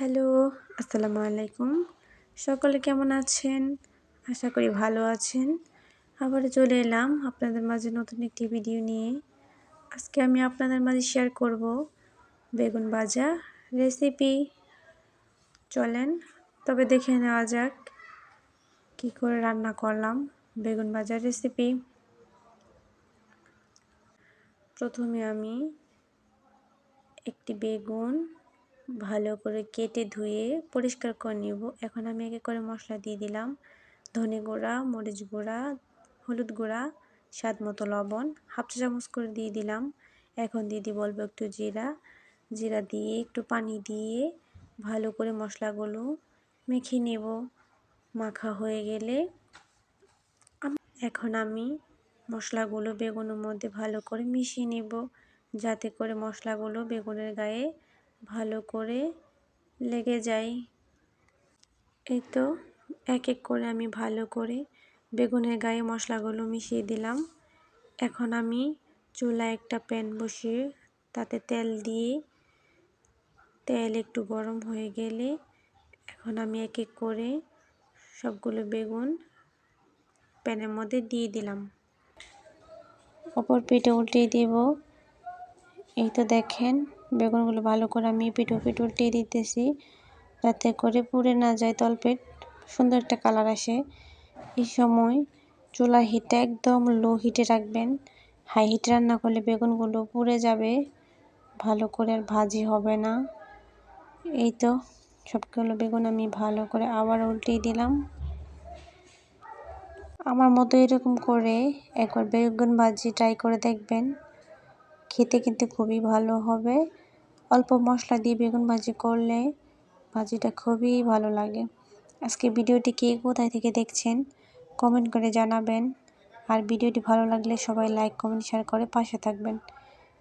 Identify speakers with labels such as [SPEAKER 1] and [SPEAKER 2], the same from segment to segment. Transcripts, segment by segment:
[SPEAKER 1] Hello, আসসালামু আলাইকুম। সকলে কেমন আছেন? আশা করি ভালো আছেন। আবার চলে এলাম আপনাদের মাঝে নতুন একটি ভিডিও নিয়ে। আজকে আমি আপনাদের মাঝে শেয়ার করব বেগুন ভাজা রেসিপি চলেন, তবে দেখে নেওয়া যাক কি করে রান্না করলাম বেগুন ভাজার রেসিপি প্রথমে আমি একটি বেগুন ভালো করে কেটে ধুয়ে পরিষ্কার করে নিব। এখন আমি একে করে মশলা দিয়ে দিলাম। ধনে গুঁড়া, মরিচ গুঁড়া, হলুদ গুঁড়া, স্বাদ মতো লবণ, হাফ চা চামচ করে দিয়ে দিলাম। এখন দিদি বলব একটু জিরা। জিরা দিয়ে একটু পানি দিয়ে ভালো করে মশলাগুলো মেখে নেব। মাখা হয়ে গেলে এখন আমি মশলাগুলো বেগুনের মধ্যে ভালো করে মিশিয়ে নেব। যাতে করে মশলাগুলো বেগুনের গায়ে ভালো করে লেগে যায়। এই তো এক এক করে আমি ভালো করে বেগুনের গায়ে মশলাগুলো মিশিয়ে দিলাম। এখন আমি চুলা একটা প্যান বসিয়ে তাতে তেল দিয়ে, তেল একটু গরম হয়ে গেলে এখন আমি এক এক করে সবগুলো বেগুন প্যানের মধ্যে দিয়ে দিলাম। অপর পেটে উল্টে দেব। এই তো দেখেন বেগুনগুলো ভালো করে আমি পিঠো পিঠ উল্টিয়ে দিতেছি। যাতে করে পুড়ে না যায় তলপেট। সুন্দর একটা কালার আসে। এই সময় চুলা হিটটা একদম লো হিটে রাখবেন। হাই হিটে রান্না করলে বেগুনগুলো পুড়ে যাবে। ভালো করে আর ভাজি হবে না। এই তো সবগুলো বেগুন আমি ভালো করে আবার উল্টিয়ে দিলাম। আমার মতো এরকম করে একবার বেগুন ভাজি ট্রাই করে দেখবেন। খেতে কিন্তু খুবই ভালো হবে। অল্প মশলা দিয়ে বেগুন ভাজি করলে ভাজিটা খুবই ভালো লাগে। আজকে ভিডিওটি কে কোথায় থেকে দেখছেন কমেন্ট করে জানাবেন। আর ভিডিওটি ভালো লাগলে সবাই লাইক কমেন্ট শেয়ার করে পাশে থাকবেন।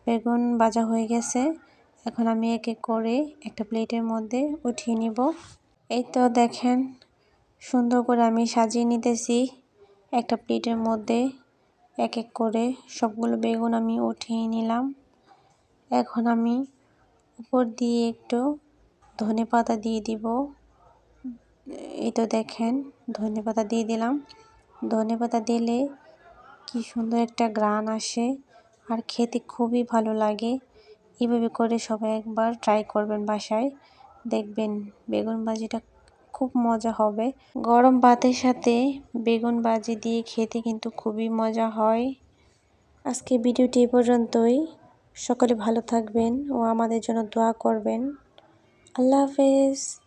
[SPEAKER 1] বেগুন ভাজা হয়ে গেছে। এখন আমি এক করে একটা প্লেটের মধ্যে উঠিয়ে নিব। এই তো দেখেন, সুন্দর করে আমি সাজিয়ে নিতেছি। একটা প্লেটের মধ্যে এক এক করে সবগুলো বেগুন আমি উঠিয়ে নিলাম। এখন আমি উপর দিয়ে একটু ধনে পাতা দিয়ে দিব। এই তো দেখেন, ধনে পাতা দিয়ে দিলাম। ধনে পাতা দিলে কি সুন্দর একটা গ্রান আসে আর খেতে খুবই ভালো লাগে। এভাবে করে সবাই একবার ট্রাই করবেন বাসায়। দেখবেন বেগুন ভাজিটা খুব মজা হবে। গরম ভাতের সাথে বেগুন ভাজি দিয়ে খেতে কিন্তু খুবই মজা হয়। আজকে ভিডিওটি এ পর্যন্তই। সকলে ভালো থাকবেন ও আমাদের জন্য দোয়া করবেন। আল্লাহ হাফেজ।